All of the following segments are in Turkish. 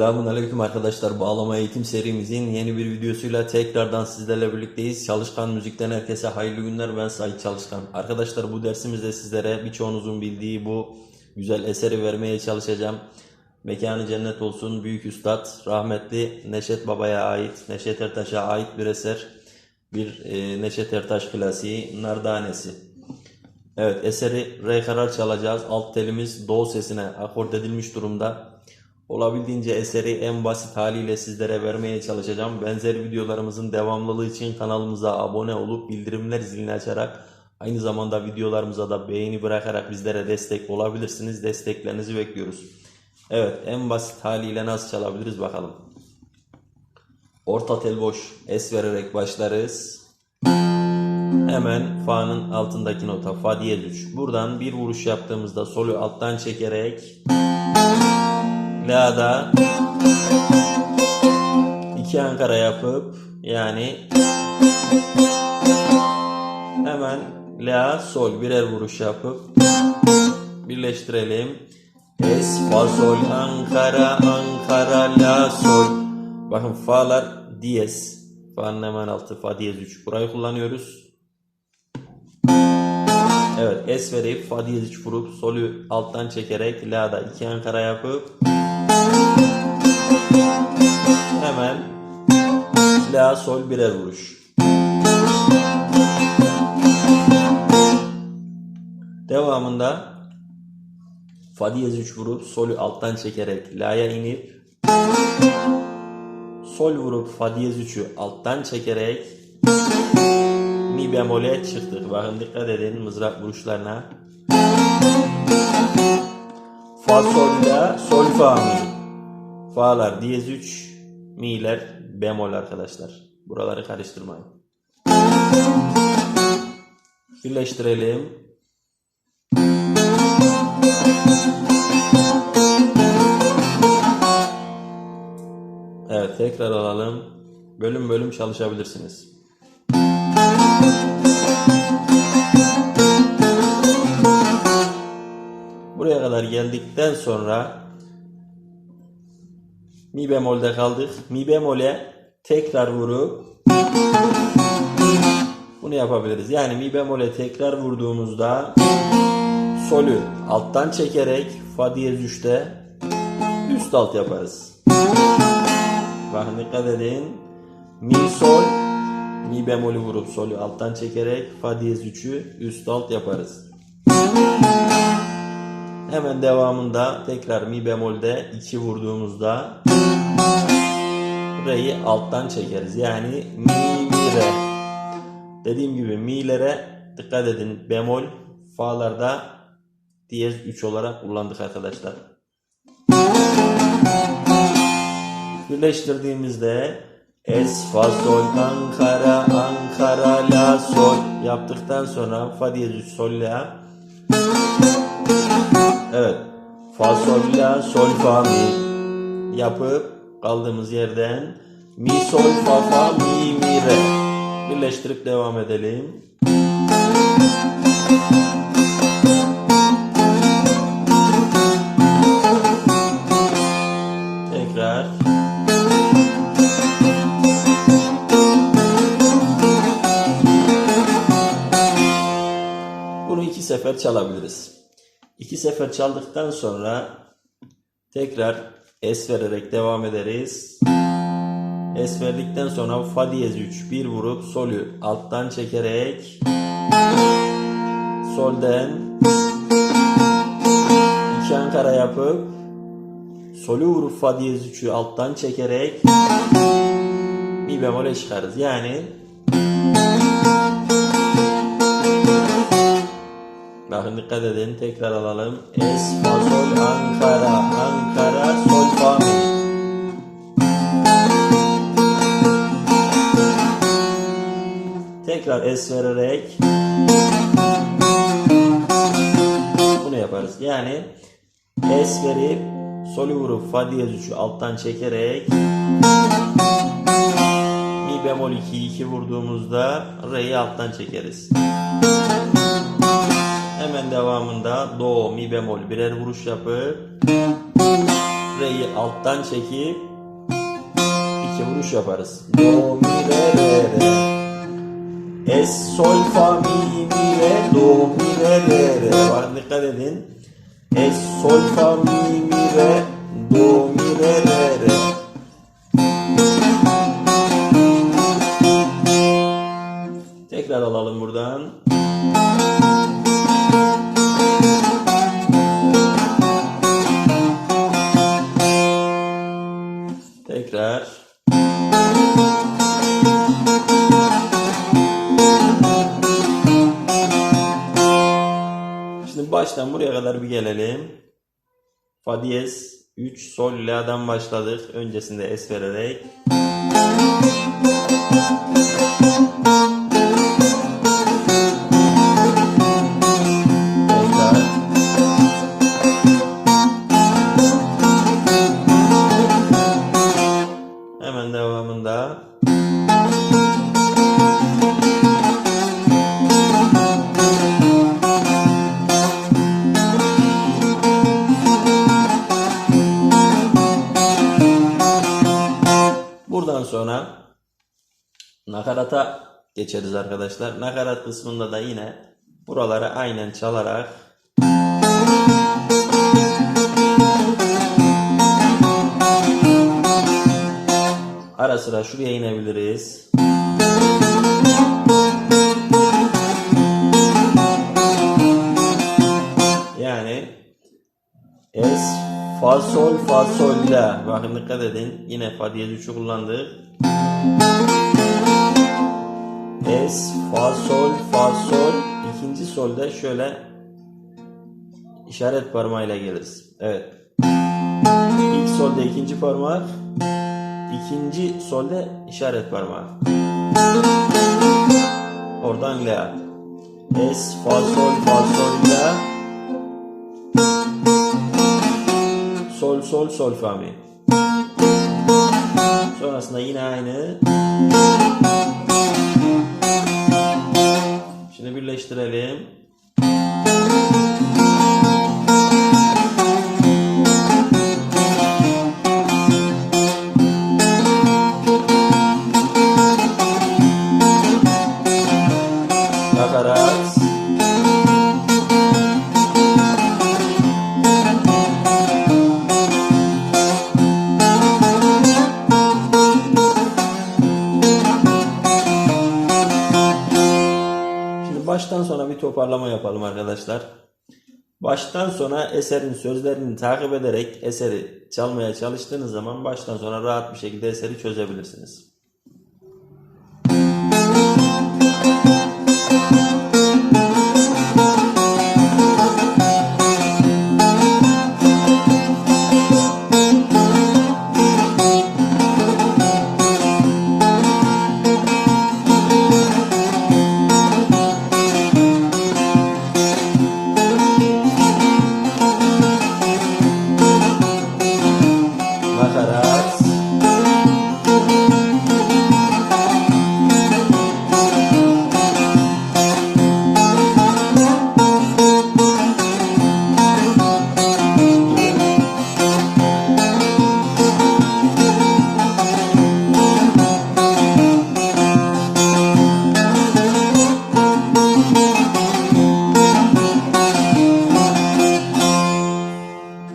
Selamun Aleyküm arkadaşlar. Bağlama eğitim serimizin yeni bir videosuyla tekrardan sizlerle birlikteyiz. Çalışkan Müzik'ten herkese hayırlı günler. Ben Sait Çalışkan. Arkadaşlar bu dersimizde sizlere birçoğunuzun bildiği bu güzel eseri vermeye çalışacağım. Mekanı cennet olsun. Büyük Üstad rahmetli Neşet Baba'ya ait, Neşet Ertaş'a ait bir eser. Bir e, Neşet Ertaş klasiği Nardanesi. Evet eseri re karar çalacağız. Alt telimiz do sesine akord edilmiş durumda. Olabildiğince eseri en basit haliyle sizlere vermeye çalışacağım. Benzer videolarımızın devamlılığı için kanalımıza abone olup bildirimler zilini açarak aynı zamanda videolarımıza da beğeni bırakarak bizlere destek olabilirsiniz. Desteklerinizi bekliyoruz. Evet en basit haliyle nasıl çalabiliriz bakalım. Orta tel boş es vererek başlarız. Hemen fa'nın altındaki nota fa diyez 3. Buradan bir vuruş yaptığımızda solü alttan çekerek la'da iki ankara yapıp yani hemen la sol birer vuruş yapıp birleştirelim. Es fa sol ankara ankara la sol. Bakın fa'lar diyez. Fa'nın hemen altı fa diyez 3. Burayı kullanıyoruz. Evet es verip fa diyez 3 vurup solü alttan çekerek la'da iki ankara yapıp hemen la sol birer vuruş. Devamında fa diyez 3 vurup solü alttan çekerek la'ya inip sol vurup fa diyez 3'ü alttan çekerek mi bemole çıktık. Bakın dikkat edin mızrak vuruşlarına. Fa sol la sol fa mi. Fa'lar diyez 3, mi'ler bemol arkadaşlar. Buraları karıştırmayın. Birleştirelim. Evet tekrar alalım. Bölüm bölüm çalışabilirsiniz. Buraya kadar geldikten sonra mi bemolde kaldık. Mi bemole tekrar vurup bunu yapabiliriz. Yani mi bemole tekrar vurduğumuzda solü alttan çekerek fa diyez 3'te üst alt yaparız. Bakın dikkat edin. Mi sol mi bemolü vurup solü alttan çekerek fa diyez 3'ü üst alt yaparız. Hemen devamında tekrar mi bemolde 2 vurduğumuzda re'yi alttan çekeriz. Yani mi mi re. Dediğim gibi mi'lere dikkat edin. Bemol fa'larda diyez 3 olarak kullandık arkadaşlar. Birleştirdiğimizde es fa sol ankara ankara la sol yaptıktan sonra fa diyez 3 sol la Evet. Fa sol la sol fa mi yapıp kaldığımız yerden mi sol fa fa mi mi re birleştirip devam edelim. Tekrar. Bunu iki sefer çalabiliriz. İki sefer çaldıktan sonra tekrar es vererek devam ederiz. Es verdikten sonra fa diyez 3 bir vurup solü alttan çekerek solden iki ankara yapıp solü vurup fa diyez 3'ü alttan çekerek mi bemole çıkarız. Yani Bakın dikkat edin tekrar alalım. Es fa sol Ankara Ankara. Tekrar es vererek bunu yaparız. Yani es verip solü vurup fa diyez 3'ü alttan çekerek mi bemol 2 2 vurduğumuzda re'yi alttan çekeriz. Hemen devamında do, mi bemol birer vuruş yapıp re'yi alttan çekip iki vuruş yaparız. Do, mi, re, re, re. Es, sol, fa, mi, mi, re, do, mi, re, re, re. Bakın dikkat edin. Es, sol, fa, mi, mi, re, do, mi, re, re, re. Tekrar alalım buradan. Tekrar. Şimdi baştan buraya kadar bir gelelim. Fa diyez 3 sol la'dan başladık. Öncesinde es vererek. Sonra nakarata geçeriz arkadaşlar. Nakarat kısmında da yine buraları aynen çalarak ara sıra şuraya inebiliriz. Yani es, fa, sol, fa, sol, la. Bakın dikkat edin. Yine fa diyez 3'ü kullandık. Es, fa, sol, fa, sol. İkinci solda şöyle işaret parmağıyla geliriz. Evet. İlk solda ikinci parmak. ikinci solda işaret parmağı. Oradan la. Es, fa, sol, fa, sol, la. Sol, sol, sol, fa mi. Sonrasında yine aynı. Şimdi birleştirelim. Toparlama yapalım arkadaşlar. Baştan sona eserin sözlerini takip ederek eseri çalmaya çalıştığınız zaman baştan sona rahat bir şekilde eseri çözebilirsiniz.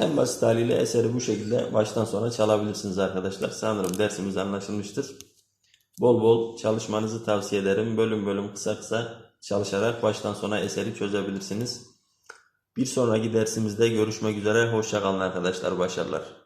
En basit haliyle eseri bu şekilde baştan sona çalabilirsiniz arkadaşlar. Sanırım dersimiz anlaşılmıştır. Bol bol çalışmanızı tavsiye ederim. Bölüm bölüm kısa kısa çalışarak baştan sona eseri çözebilirsiniz. Bir sonraki dersimizde görüşmek üzere. Hoşçakalın arkadaşlar. Başarılar.